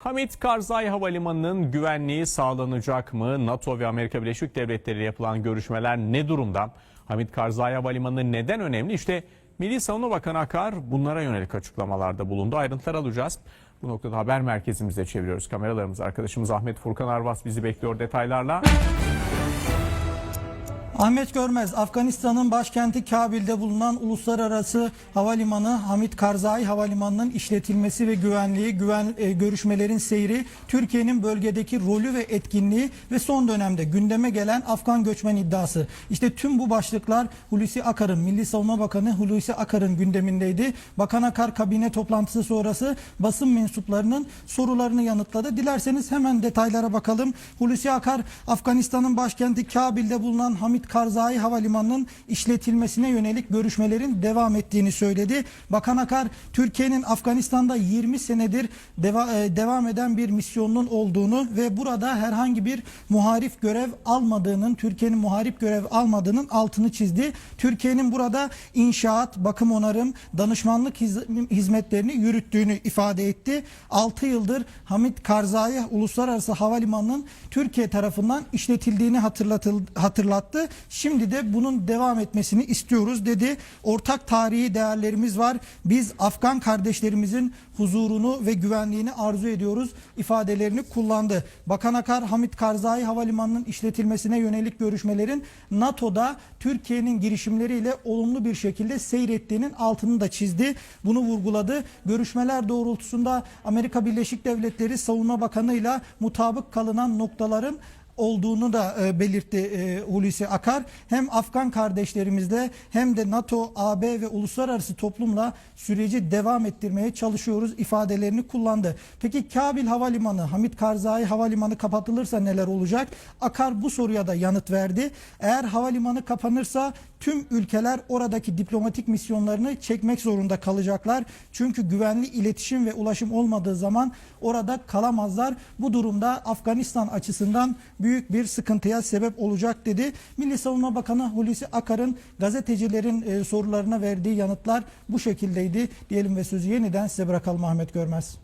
Hamit Karzai Havalimanı'nın güvenliği sağlanacak mı? NATO ve Amerika Birleşik Devletleri ile yapılan görüşmeler ne durumda? Hamit Karzai Havalimanı neden önemli? İşte Milli Savunma Bakanı Akar bunlara yönelik açıklamalarda bulundu. Ayrıntılar alacağız. Bu noktada haber merkezimize çeviriyoruz kameralarımızı. Arkadaşımız Ahmet Furkan Arvas bizi bekliyor detaylarla. Ahmet Görmez, Afganistan'ın başkenti Kabil'de bulunan uluslararası havalimanı Hamid Karzai Havalimanı'nın işletilmesi ve güvenliği, güven e, görüşmelerin seyri, Türkiye'nin bölgedeki rolü ve etkinliği ve son dönemde gündeme gelen Afgan göçmen iddiası. İşte tüm bu başlıklar Hulusi Akar'ın, Milli Savunma Bakanı Hulusi Akar'ın gündemindeydi. Bakan Akar kabine toplantısı sonrası basın mensuplarının sorularını yanıtladı. Dilerseniz hemen detaylara bakalım. Hulusi Akar, Afganistan'ın başkenti Kabil'de bulunan Hamid Karzai Havalimanı'nın işletilmesine yönelik görüşmelerin devam ettiğini söyledi. Bakan Akar, Türkiye'nin Afganistan'da 20 senedir deva- e, devam eden bir misyonunun olduğunu ve burada herhangi bir muharif görev almadığının, Türkiye'nin muharip görev almadığının altını çizdi. Türkiye'nin burada inşaat, bakım onarım, danışmanlık hiz- hizmetlerini yürüttüğünü ifade etti. 6 yıldır Hamit Karzai Uluslararası Havalimanı'nın Türkiye tarafından işletildiğini hatırlattı. Şimdi de bunun devam etmesini istiyoruz dedi. Ortak tarihi değerlerimiz var. Biz Afgan kardeşlerimizin huzurunu ve güvenliğini arzu ediyoruz ifadelerini kullandı. Bakan Akar Hamit Karzai Havalimanı'nın işletilmesine yönelik görüşmelerin NATO'da Türkiye'nin girişimleriyle olumlu bir şekilde seyrettiğinin altını da çizdi. Bunu vurguladı. Görüşmeler doğrultusunda Amerika Birleşik Devletleri Savunma Bakanı ile mutabık kalınan noktaların olduğunu da e, belirtti e, Hulusi Akar. Hem Afgan kardeşlerimizle hem de NATO, AB ve uluslararası toplumla süreci devam ettirmeye çalışıyoruz ifadelerini kullandı. Peki Kabil Havalimanı, Hamit Karzai Havalimanı kapatılırsa neler olacak? Akar bu soruya da yanıt verdi. Eğer havalimanı kapanırsa tüm ülkeler oradaki diplomatik misyonlarını çekmek zorunda kalacaklar. Çünkü güvenli iletişim ve ulaşım olmadığı zaman orada kalamazlar. Bu durumda Afganistan açısından büyük bir sıkıntıya sebep olacak dedi. Milli Savunma Bakanı Hulusi Akar'ın gazetecilerin e, sorularına verdiği yanıtlar bu şekildeydi diyelim ve sözü yeniden size bırakalım Ahmet Görmez.